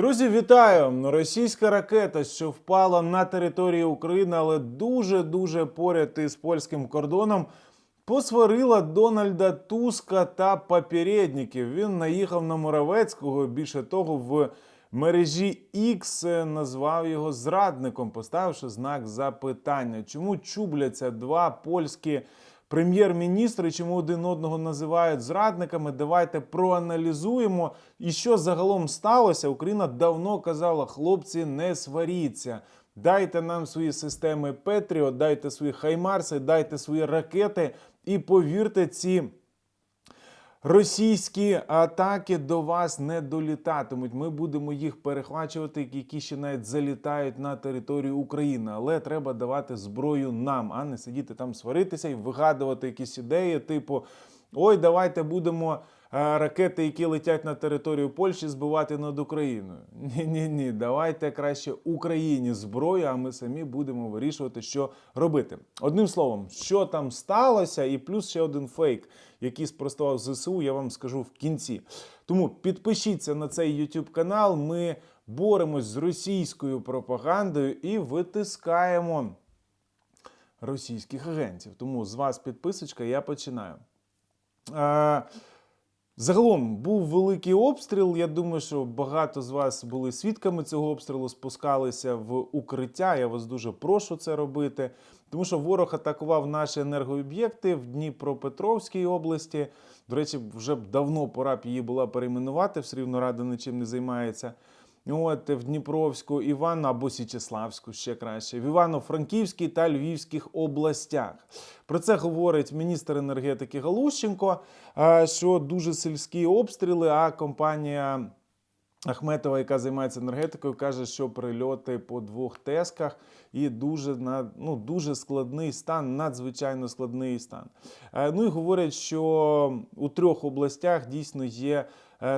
Друзі, вітаю! Російська ракета, що впала на територію України, але дуже дуже поряд із польським кордоном, посварила Дональда Туска та попередників. Він наїхав на Моровецького. Більше того, в мережі X назвав його зрадником, поставивши знак запитання. Чому чубляться два польські прем'єр-міністри, чому один одного називають зрадниками? Давайте проаналізуємо. І що загалом сталося? Україна давно казала: хлопці, не сваріться. Дайте нам свої системи Петріо, дайте свої Хаймарси, дайте свої ракети. І повірте, ці російські атаки до вас не долітатимуть. Ми будемо їх перехвачувати, які ще навіть залітають на територію України. Але треба давати зброю нам, а не сидіти там сваритися і вигадувати якісь ідеї, типу: ой, давайте будемо. е, Ракети, які летять на територію Польщі, збивати над Україною. Ні, ні, ні, давайте краще Україні зброю, а ми самі будемо вирішувати, що робити. Одним словом, що там сталося, і плюс ще один фейк, який спростував ЗСУ, я вам скажу в кінці. Тому підпишіться на цей YouTube канал. Ми боремось з російською пропагандою і витискаємо російських агентів. Тому з вас підписочка, я починаю. Е, Загалом був великий обстріл. Я думаю, що багато з вас були свідками цього обстрілу, спускалися в укриття. Я вас дуже прошу це робити, тому що ворог атакував наші енергооб'єкти в Дніпропетровській області. До речі, вже давно пора б її була перейменувати, все рівно рада нічим не займається. От в Дніпровську, Івано або Січеславську, ще краще, в Івано-Франківській та Львівських областях. Про це говорить міністр енергетики Галущенко, е, що дуже сільські обстріли, а компанія. Ахметова, яка займається енергетикою, каже, що прильоти по двох тесках і дуже ну дуже складний стан, надзвичайно складний стан. Е, Ну і говорять, що у трьох областях дійсно є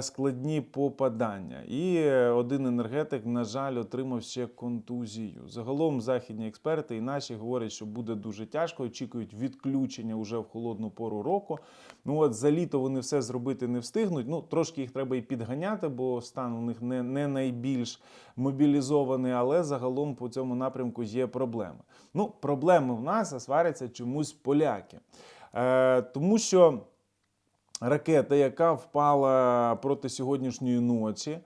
складні попадання. І е, один енергетик, на жаль, отримав ще контузію. Загалом західні експерти і наші говорять, що буде дуже тяжко. Очікують відключення уже в холодну пору року. Ну от за літо вони все зробити не встигнуть. Ну трошки їх треба і підганяти, бо стан у них не, не найбільш мобілізований, але загалом по цьому напрямку є проблеми. Ну, проблеми в нас а сваряться чомусь поляки. Е, тому що ракета, яка впала проти сьогоднішньої ночі.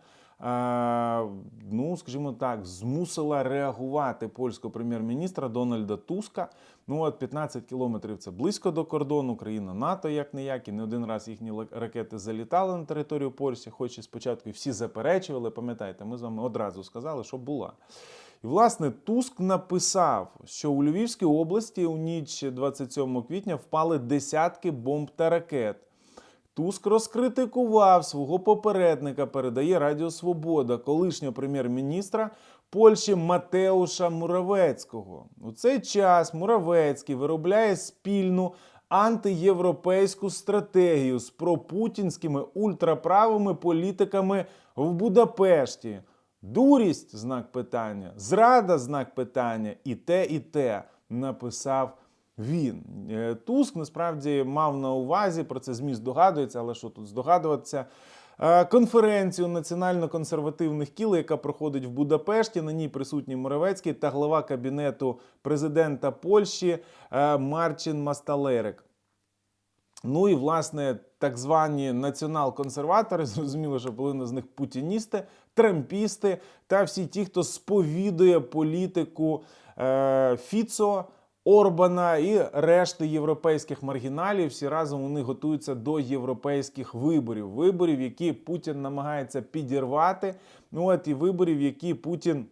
Ну, скажімо так, змусила реагувати польського прем'єр-міністра Дональда Туска. Ну, от 15 кілометрів це близько до кордону, країна НАТО, як не як, і не один раз їхні ракети залітали на територію Польщі, хоч і спочатку всі заперечували. Пам'ятаєте, ми з вами одразу сказали, що була. І власне Туск написав, що у Львівській області у ніч 27 квітня впали десятки бомб та ракет. Туск розкритикував свого попередника, передає Радіо Свобода, колишнього прем'єр-міністра Польщі Матеуша Муравецького. У цей час Муравецький виробляє спільну антиєвропейську стратегію з пропутінськими ультраправими політиками в Будапешті. Дурість знак питання, зрада знак питання, і те, і те написав він. Е, Туск насправді мав на увазі, про це ЗМІ здогадується, але що тут здогадуватися. е, Конференцію національно-консервативних кіл, яка проходить в Будапешті. На ній присутній Моровецький та глава кабінету президента Польщі е, Марчин Масталерик. Ну і власне так звані націонал-консерватори, зрозуміло, що половина з них путіністи, трампісти та всі ті, хто сповідує політику е, Фіцо. Орбана і решти європейських маргіналів всі разом вони готуються до європейських виборів. Виборів, які Путін намагається підірвати. Ну от і виборів, які Путін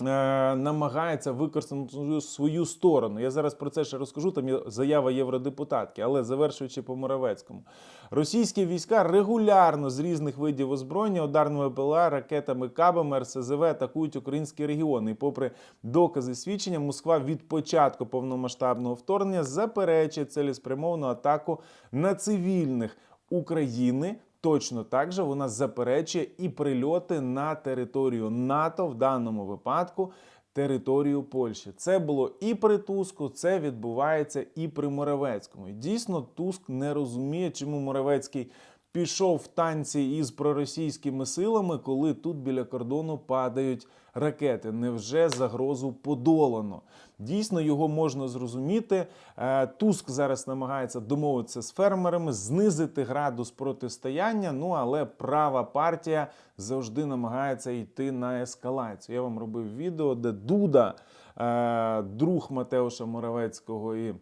намагається використати свою- сторону. Я зараз про це ще розкажу. Там є заява євродепутатки, але завершуючи по Моровецькому. Російські війська регулярно з різних видів озброєння, ударними БПЛА, ракетами, кабами, РСЗВ атакують українські регіони. І попри докази свідчення, Москва від початку повномасштабного вторгнення заперечує цілеспрямовану атаку на цивільних України. Точно так же вона заперечує і прильоти на територію НАТО в даному випадку. Територію Польщі це було і при Туску, це відбувається і при Моравецькому. І дійсно Туск не розуміє, чому Моравецький пішов в танці із проросійськими силами, коли тут біля кордону падають ракети. Невже загрозу подолано? Дійсно, його можна зрозуміти. Е, Туск зараз намагається домовитися з фермерами, знизити градус протистояння. Ну але права партія завжди намагається йти на ескалацію. Я вам робив відео, де Дуда, е, друг Матеуша Моравецького і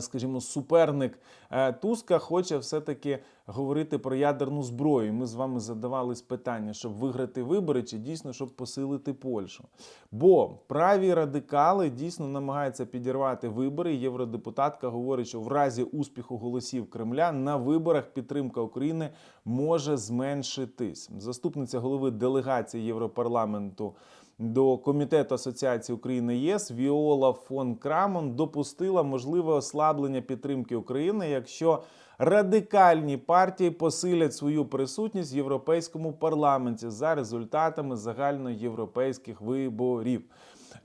скажімо, суперник е, Туска хоче все-таки говорити про ядерну зброю. Ми з вами задавались питання, щоб виграти вибори, чи дійсно щоб посилити Польщу. Бо праві радикали дійсно намагаються підірвати вибори. Євродепутатка говорить, що в разі успіху голосів Кремля на виборах підтримка України може зменшитись. Заступниця голови делегації Європарламенту до комітету Асоціації України ЄС Віола фон Крамон допустила можливе ослаблення підтримки України, якщо радикальні партії посилять свою присутність в європейському парламенті за результатами загальноєвропейських виборів.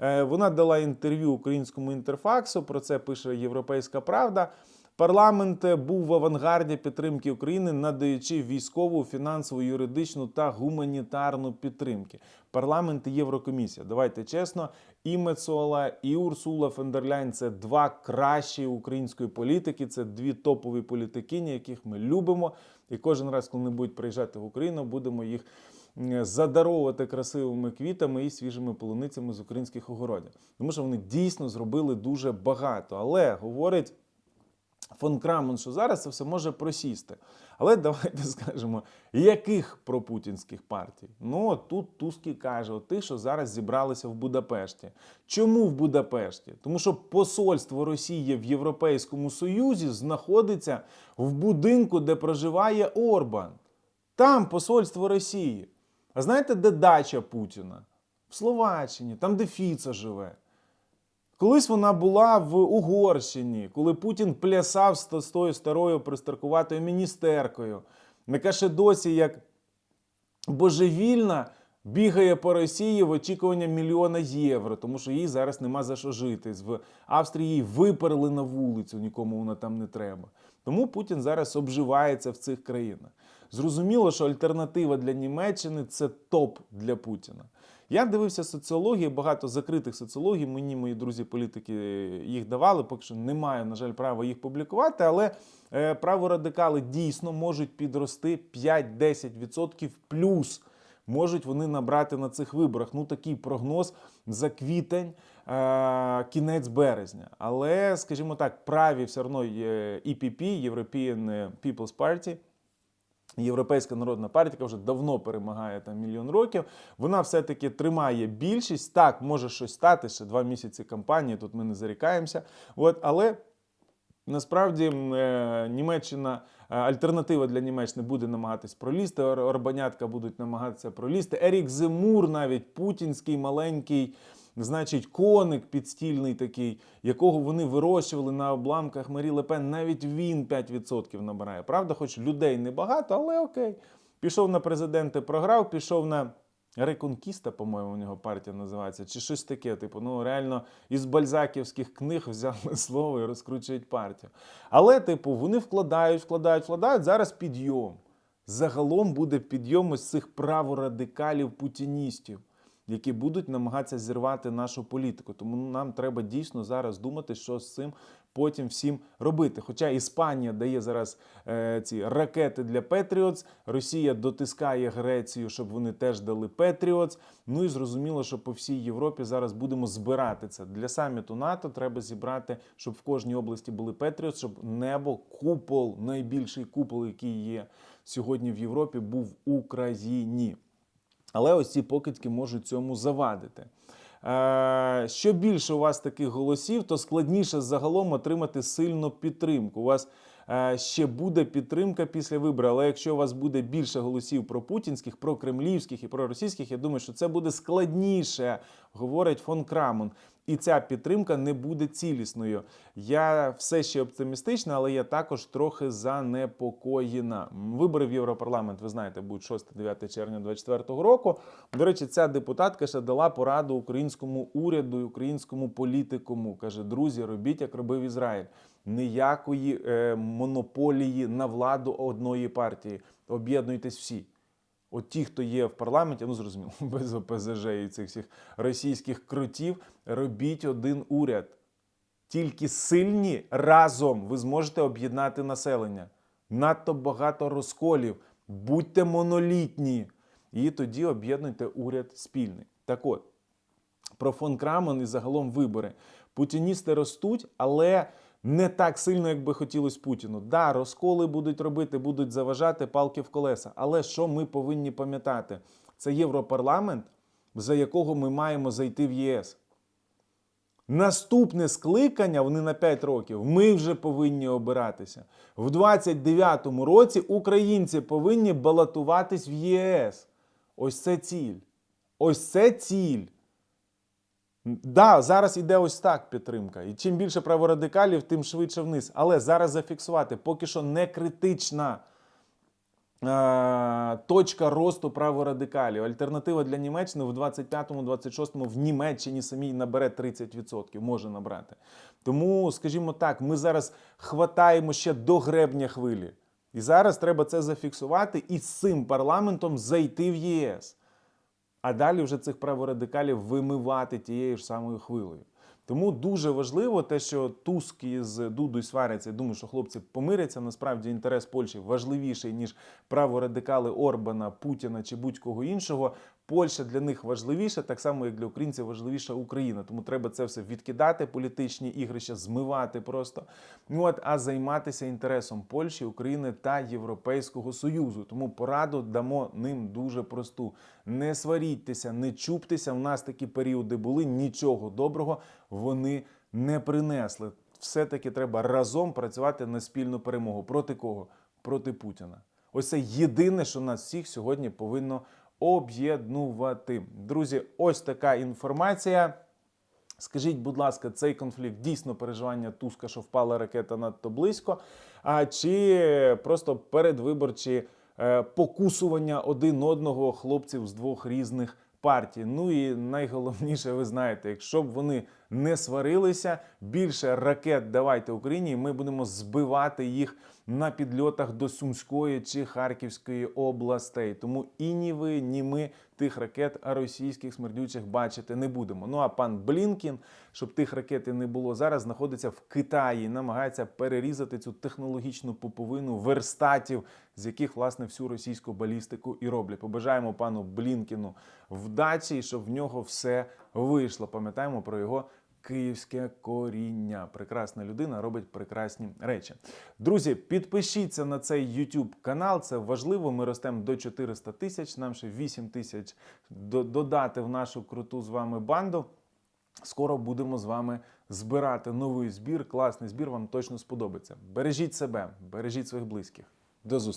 Е, Вона дала інтерв'ю українському інтерфаксу. Про це пише Європейська Правда. Парламент був в авангарді підтримки України, надаючи військову, фінансову, юридичну та гуманітарну підтримки. Парламент і Єврокомісія. Давайте чесно, і Мецола, і Урсула фон-дер-Ляйн – це два кращі української політики. Це дві топові політикині, яких ми любимо. І кожен раз, коли вони будуть приїжджати в Україну, будемо їх задаровувати красивими квітами і свіжими полуницями з українських огородів. Тому що вони дійсно зробили дуже багато. Але говорить фон Крамон, що зараз це все може просісти. Але давайте скажемо, яких пропутінських партій? Ну тут Тускі каже, от ті, що зараз зібралися в Будапешті. Чому в Будапешті? Тому що посольство Росії в Європейському Союзі знаходиться в будинку, де проживає Орбан. Там посольство Росії. А знаєте, де дача Путіна? В Словаччині, там, де Фіца живе. Колись вона була в Угорщині, коли Путін плясав з тою старою пристаркуватою міністеркою, яка ще досі як божевільна бігає по Росії в очікування мільйона євро, тому що їй зараз нема за що жити. В Австрії її виперли на вулицю, нікому вона там не треба. Тому Путін зараз обживається в цих країнах. Зрозуміло, що альтернатива для Німеччини це топ для Путіна. Я дивився соціології, багато закритих соціологій. Мені мої друзі-політики їх давали. Поки що не маю, на жаль, права їх публікувати, але е, праворадикали дійсно можуть підрости 5-10% плюс. Можуть вони набрати на цих виборах. Ну такий прогноз за квітень, е, кінець березня. Але, скажімо так, праві все одно є EPP, European People's Party, Європейська народна партія, вже давно перемагає там мільйон років. Вона все-таки тримає більшість. Так, може щось стати ще два місяці кампанії. Тут ми не зарікаємося. От, але насправді е, Німеччина. е, Альтернатива для Німеччини буде намагатись пролізти. Орбанятка будуть намагатися пролізти. Ерік Зимур, навіть путінський маленький, значить, коник підстільний такий, якого вони вирощували на обламках Марі Лепен. Навіть він 5% набирає. Правда, хоч людей небагато, але окей. Пішов на президенти, програв, пішов на. Реконкіста, по-моєму, у нього партія називається, чи щось таке. Типу, ну реально із бальзаківських книг взяли слово і розкручують партію. Але, типу, вони вкладають, вкладають, вкладають. Зараз підйом. Загалом буде підйом із цих праворадикалів путіністів, які будуть намагатися зірвати нашу політику. Тому нам треба дійсно зараз думати, що з цим потім всім робити. Хоча Іспанія дає зараз е, ці ракети для Петріотс, Росія дотискає Грецію, щоб вони теж дали Петріотс. Ну і зрозуміло, що по всій Європі зараз будемо збирати це. Для саміту НАТО треба зібрати, щоб в кожній області були Петріотс, щоб небо, купол, найбільший купол, який є сьогодні в Європі, був в Україні. Але ось ці покидьки можуть цьому завадити. Е, Що більше у вас таких голосів, то складніше загалом отримати сильну підтримку. У вас е, ще буде підтримка після виборів, але якщо у вас буде більше голосів про путінських, про кремлівських і про російських, я думаю, що це буде складніше, говорить фон Крамон. І ця підтримка не буде цілісною. Я все ще оптимістична, але я також трохи занепокоєна. Вибори в Європарламент, ви знаєте, будуть 6-9 червня 2024 року. До речі, ця депутатка ще дала пораду українському уряду і українському політикуму. Каже: друзі, робіть, як робив Ізраїль. ніякої е, монополії на владу одної партії. Об'єднуйтесь всі. От ті, хто є в парламенті, ну зрозуміло, без ОПЗЖ і цих всіх російських крутів, робіть один уряд. Тільки сильні разом ви зможете об'єднати населення. Надто багато розколів. Будьте монолітні. І тоді об'єднуйте уряд спільний. Так от, про фон Крамон і загалом вибори. Путіністи ростуть, але не так сильно, як би хотілося Путіну. Да, розколи будуть робити, будуть заважати палки в колеса. Але що ми повинні пам'ятати? Це Європарламент, за якого ми маємо зайти в ЄС. Наступне скликання, вони на 5 років, ми вже повинні обиратися. В 29-му році українці повинні балотуватись в ЄС. Ось це ціль. Ось це ціль. Да, зараз іде ось так підтримка. І чим більше праворадикалів, тим швидше вниз. Але зараз зафіксувати поки що не критична е, точка росту праворадикалів. Альтернатива для Німеччини в 25-му, 26-му в Німеччині самій набере 30%, може набрати. Тому, скажімо так, ми зараз хватаємо ще до гребня хвилі. І зараз треба це зафіксувати і з цим парламентом зайти в ЄС. А далі вже цих праворадикалів вимивати тією ж самою хвилею. Тому дуже важливо те, що Туск із Дудою сваряться. Я думаю, що хлопці помиряться. Насправді інтерес Польщі важливіший, ніж праворадикали Орбана, Путіна чи будь-кого іншого. Польща для них важливіша, так само як для українців важливіша Україна. Тому треба це все відкидати, політичні ігрища, змивати просто. Ну от а займатися інтересом Польщі, України та Європейського Союзу. Тому пораду дамо ним дуже просту: не сваріться, не чуптеся. У нас такі періоди були. Нічого доброго вони не принесли. Все-таки треба разом працювати на спільну перемогу. Проти кого? Проти Путіна. Ось це єдине, що нас всіх сьогодні повинно об'єднувати. Друзі, ось така інформація. Скажіть, будь ласка, цей конфлікт дійсно переживання Туска, що впала ракета надто близько, а чи просто передвиборчі е, покусування один одного хлопців з двох різних партій? Ну і найголовніше, ви знаєте, якщо б вони не сварилися, більше ракет давайте Україні, ми будемо збивати їх на підльотах до Сумської чи Харківської областей. Тому і ні ви, ні ми тих ракет російських смердючих бачити не будемо. Ну а пан Блінкін, щоб тих ракет і не було, зараз знаходиться в Китаї, намагається перерізати цю технологічну пуповину верстатів, з яких власне всю російську балістику і роблять. Побажаємо пану Блінкіну вдачі, і щоб в нього все вийшло. Пам'ятаємо про його київське коріння. Прекрасна людина робить прекрасні речі. Друзі, підпишіться на цей YouTube канал. Це важливо. Ми ростемо до 400 тисяч. Нам ще 8 тисяч додати в нашу круту з вами банду. Скоро будемо з вами збирати новий збір. Класний збір. Вам точно сподобається. Бережіть себе, бережіть своїх близьких. До зустрічі.